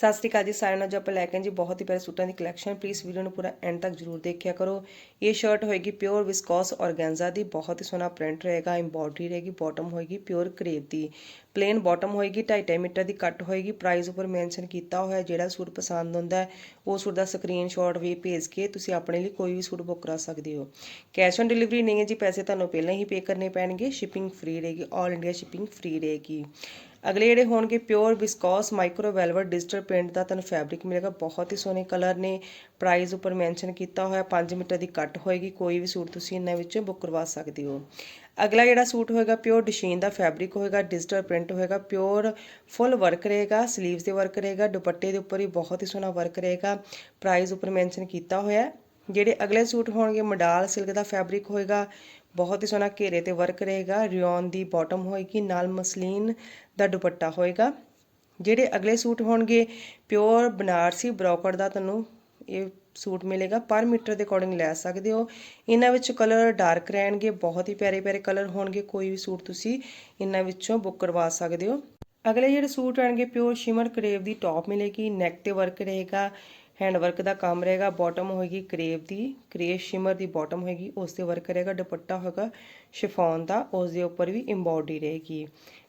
ਸਤਿ ਸ੍ਰੀ ਅਕਾਲ ਜੀ ਸਾਰਿਆਂ ਨੂੰ। ਜੋ ਆਪਾਂ ਲੈ ਕੇ ਜੀ ਬਹੁਤ ਹੀ ਪਿਆਰੇ ਸੂਟਾਂ ਦੀ ਕਲੈਕਸ਼ਨ ਪਲੀਜ਼ ਵੀਡੀਓ ਨੂੰ ਪੂਰਾ ਐਂਡ ਤੱਕ ਜਰੂਰ ਦੇਖਿਆ ਕਰੋ। ਇਹ ਸ਼ਰਟ ਹੋਏਗੀ ਪਿਓਰ ਵਿਸਕੋਸ ਔਰਗੈਂਜ਼ਾ ਦੀ। ਬਹੁਤ ਹੀ ਸੋਹਣਾ ਪ੍ਰਿੰਟ ਰਹੇਗਾ ਐਮਬੋਡਰੀ ਰਹੇਗੀ ਬਾਟਮ ਹੋਏਗੀ ਪਿਓਰ ਕਰੇਪ ਦੀ। ਪਲੇਨ ਬਾਟਮ ਹੋਏਗੀ 2.5 ਮੀਟਰ ਦੀ ਕੱਟ ਹੋਏਗੀ। ਪ੍ਰਾਈਸ ਉੱਪਰ ਮੈਂਸ਼ਨ ਕੀਤਾ ਹੋਇਆ ਜਿਹੜਾ ਸੂਟ ਪਸੰਦ ਹੁੰਦਾ ਉਹ ਸੂਟ ਦਾ ਸਕਰੀਨਸ਼ਾਟ ਵੀ ਭੇਜ ਕੇ ਤੁਸੀਂ ਆਪਣੇ ਲਈ ਕੋਈ ਵੀ ਸੂਟ ਬੁੱਕ ਕਰਾ ਸਕਦੇ ਹੋ। ਕੈਸ਼ ਔਨ ਡਿਲੀਵਰੀ ਨਹੀਂ ਹੈ ਜੀ, ਪੈਸੇ ਤੁਹਾਨੂੰ ਪਹਿਲਾਂ ਹੀ ਪੇ ਕਰਨੇ ਪੈਣਗੇ। ਸ਼ਿਪਿੰਗ ਫ੍ਰੀ ਰਹੇਗੀ ਆਲ ਇੰਡੀਆ ਸ਼ਿਪਿੰਗ ਫ੍ਰੀ ਰਹੇਗੀ। ਅਗਲੇ ਜਿਹੜੇ ਹੋਣਗੇ pure viscose micro velvet digital print ਦਾ ਤੁਹਾਨੂੰ ਫੈਬਰਿਕ ਮਿਲੇਗਾ। ਬਹੁਤ ਹੀ ਸੋਹਣੇ ਕਲਰ ਨੇ। ਪ੍ਰਾਈਸ ਉੱਪਰ ਮੈਂਸ਼ਨ ਕੀਤਾ ਹੋਇਆ 5 ਮੀਟਰ ਦੀ ਕੱਟ ਹੋਏਗੀ। ਕੋਈ ਵੀ ਸੂਟ ਤੁਸੀਂ ਇਹਨਾਂ ਵਿੱਚੋਂ ਬੁੱਕ ਕਰਵਾ ਸਕਦੇ ਹੋ। ਅਗਲਾ ਜਿਹੜਾ ਸੂਟ ਹੋਏਗਾ ਪਿਓਰ ਡਿਸ਼ੀਨ ਦਾ ਫੈਬਰਿਕ ਹੋਏਗਾ ਡਿਜੀਟਲ ਪ੍ਰਿੰਟ ਹੋਏਗਾ ਪਿਓਰ ਫੁੱਲ ਵਰਕ ਰਹੇਗਾ ਸਲੀਵਸ ਦੇ ਵਰਕ ਰਹੇਗਾ, ਦੁਪੱਟੇ ਦੇ ਉੱਪਰ ਵੀ ਬਹੁਤ ਹੀ ਸੋਹਣਾ ਵਰਕ ਰਹੇਗਾ। ਪ੍ਰਾਈਸ ਉੱਪਰ ਮੈਂਸ਼ਨ ਕੀਤਾ ਹੋਇਆ। ਜਿਹੜੇ ਅਗਲੇ ਸੂਟ ਹੋਣਗੇ, ਮਡਾਲ ਸਿਲਕ ਦਾ ਫੈਬਰਿਕ ਹੋਏਗਾ, ਬਹੁਤ ਹੀ ਸੋਹਣਾ ਘੇਰੇ ਤੇ ਵਰਕ ਰਹੇਗਾ, ਰਿਓਨ ਦੀ ਬਾਟਮ ਹੋਏਗੀ, ਨਾਲ ਮਸਲੀਨ ਦਾ ਦੁਪੱਟਾ ਹੋਏਗਾ। ਜਿਹੜੇ ਅਗਲੇ ਸੂਟ ਹੋਣਗੇ ਪਿਓਰ ਬਨਾਰਸੀ ਬ੍ਰੋਕਟ ਦਾ ਤੁਹਾਨੂੰ ਇਹ ਸੂਟ ਮਿਲੇਗਾ, ਪਰ ਮੀਟਰ ਦੇ ਅਕੋਰਡਿੰਗ ਲੈ ਸਕਦੇ ਹੋ। ਇਹਨਾਂ ਵਿੱਚ ਕਲਰ ਡਾਰਕ ਰਹਿਣਗੇ, ਬਹੁਤ ਹੀ ਪਿਆਰੇ ਪਿਆਰੇ ਕਲਰ ਹੋਣਗੇ, ਕੋਈ ਵੀ ਸੂਟ ਤੁਸੀਂ ਇਹਨਾਂ ਵਿੱਚੋਂ ਬੁੱਕ ਕਰਵਾ ਸਕਦੇ ਹੋ। ਅਗਲੇ ਜਿਹੜੇ ਸੂਟ ਆਣਗੇ ਪਿਓਰ ਸ਼ਿਮਰ ਕਰੇਵ ਦੀ ਟੌਪ ਮਿਲੇਗੀ ਨੈਕ ਤੇ ਵਰਕ ਰਹੇਗਾ ਹੈਂਡ ਵਰਕ ਦਾ ਕੰਮ ਰਹੇਗਾ ਬਾਟਮ ਹੋਏਗੀ ਕਰੇਵ ਦੀ ਕਰੇਵ ਸ਼ਿਮਰ ਦੀ ਬਾਟਮ ਹੋਏਗੀ, ਉਸ ਤੇ ਵਰਕ ਰਹੇਗਾ ਦੁਪੱਟਾ ਹੋਏਗਾ ਸ਼ਿਫੋਨ ਦਾ, ਉਸ ਦੇ ਉੱਪਰ ਵੀ ਐਮਬੋਡੀ ਰਹੇਗੀ।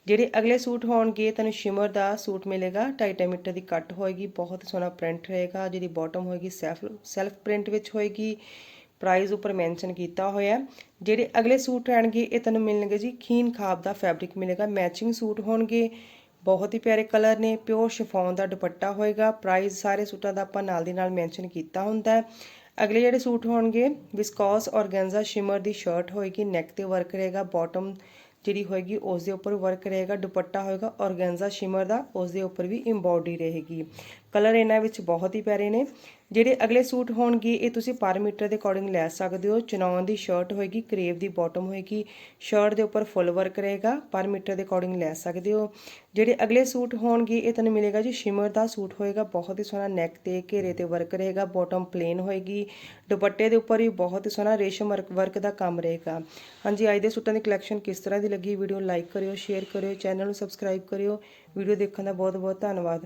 ਜਿਹੜੇ ਅਗਲੇ ਸੂਟ ਹੋਣਗੇ, ਤੁਹਾਨੂੰ ਸ਼ਿਮਰ ਦਾ ਸੂਟ ਮਿਲੇਗਾ 2.5 ਮੀਟਰ ਦੀ ਕੱਟ ਹੋਏਗੀ, ਬਹੁਤ ਸੋਹਣਾ ਪ੍ਰਿੰਟ ਰਹੇਗਾ ਜਿਹੜੀ ਬਾਟਮ ਹੋਏਗੀ ਸੈਲਫ ਸੈਲਫ ਪ੍ਰਿੰਟ ਵਿੱਚ ਹੋਏਗੀ ਪ੍ਰਾਈਸ ਉੱਪਰ ਮੈਂਸ਼ਨ ਕੀਤਾ ਹੋਇਆ। ਜਿਹੜੇ ਅਗਲੇ ਸੂਟ ਰਹਿਣਗੇ, ਇਹ ਤੁਹਾਨੂੰ ਮਿਲਣਗੇ ਜੀ, ਖੀਨ ਖਾਬ ਦਾ ਫੈਬਰਿਕ ਮਿਲੇਗਾ ਮੈਚਿੰਗ ਸੂਟ ਹੋਣਗੇ ਬਹੁਤ ਹੀ ਪਿਆਰੇ ਕਲਰ ਨੇ ਪਿਓਰ ਸ਼ਿਫੋਨ ਦਾ ਦੁਪੱਟਾ ਹੋਏਗਾ। ਪ੍ਰਾਈਸ ਸਾਰੇ ਸੂਟਾਂ ਦਾ ਆਪਾਂ ਨਾਲ ਦੀ ਨਾਲ ਮੈਂਸ਼ਨ ਕੀਤਾ ਹੁੰਦਾ ਹੈ। ਅਗਲੇ ਜਿਹੜੇ ਸੂਟ ਹੋਣਗੇ ਵਿਸਕੋਸ ਔਰਗੈਂਜ਼ਾ ਸ਼ਿਮਰ ਦੀ ਸ਼ਰਟ ਹੋਏਗੀ ਨੈਕ ਤੇ ਵਰਕ ਰਹੇਗਾ ਬਾਟਮ ਜਿਹੜੀ ਹੋਏਗੀ ਉਸ ਦੇ ਉੱਪਰ ਵਰਕ ਰਹੇਗਾ, ਦੁਪੱਟਾ ਹੋਏਗਾ ਔਰਗੈਂਜ਼ਾ ਸ਼ਿਮਰ ਦਾ, ਉਸ ਦੇ ਉੱਪਰ ਵੀ ਐਮਬੋਡੀ ਰਹੇਗੀ। ਕਲਰ ਇਹਨਾਂ ਵਿੱਚ ਬਹੁਤ ਹੀ ਪਿਆਰੇ ਨੇ। ਜਿਹੜੇ ਅਗਲੇ ਸੂਟ ਹੋਣਗੇ, ਇਹ ਤੁਸੀਂ ਪਰ ਮੀਟਰ ਦੇ ਅਕੋਰਡਿੰਗ ਲੈ ਸਕਦੇ ਹੋ। ਚਨੌਨ ਦੀ ਸ਼ਰਟ ਹੋਏਗੀ, ਕਰੇਵ ਦੀ ਬਾਟਮ ਹੋਏਗੀ। ਸ਼ਰਟ ਦੇ ਉੱਪਰ ਫੁੱਲ ਵਰਕ ਰਹੇਗਾ ਪਰ ਮੀਟਰ ਦੇ ਅਕੋਰਡਿੰਗ ਲੈ ਸਕਦੇ ਹੋ। ਜਿਹੜੇ ਅਗਲੇ ਸੂਟ ਹੋਣਗੇ, ਇਹ ਤੁਹਾਨੂੰ ਮਿਲੇਗਾ ਜੀ ਸ਼ਿਮਰ ਦਾ ਸੂਟ ਹੋਏਗਾ, ਬਹੁਤ ਹੀ ਸੋਹਣਾ ਨੈਕ ਤੇ, ਘੇਰੇ ਤੇ ਵਰਕ ਰਹੇਗਾ ਬਾਟਮ ਪਲੇਨ ਹੋਏਗੀ। ਦੁਪੱਟੇ ਦੇ ਉੱਪਰ ਵੀ ਬਹੁਤ ਹੀ ਸੋਹਣਾ ਰੇਸ਼ਮ ਵਰਕ ਦਾ ਕੰਮ ਰਹੇਗਾ। ਹਾਂਜੀ, ਅੱਜ ਦੇ ਸੂਟਾਂ ਦੀ ਕਲੈਕਸ਼ਨ ਕਿਸ ਤਰ੍ਹਾਂ ਦੀ ਲੱਗੀ? ਵੀਡੀਓ ਲਾਈਕ ਕਰਿਓ ਸ਼ੇਅਰ ਕਰਿਓ ਚੈਨਲ ਨੂੰ ਸਬਸਕ੍ਰਾਈਬ ਕਰਿਓ। ਵੀਡੀਓ ਦੇਖਣ ਦਾ ਬਹੁਤ ਬਹੁਤ ਧੰਨਵਾਦ।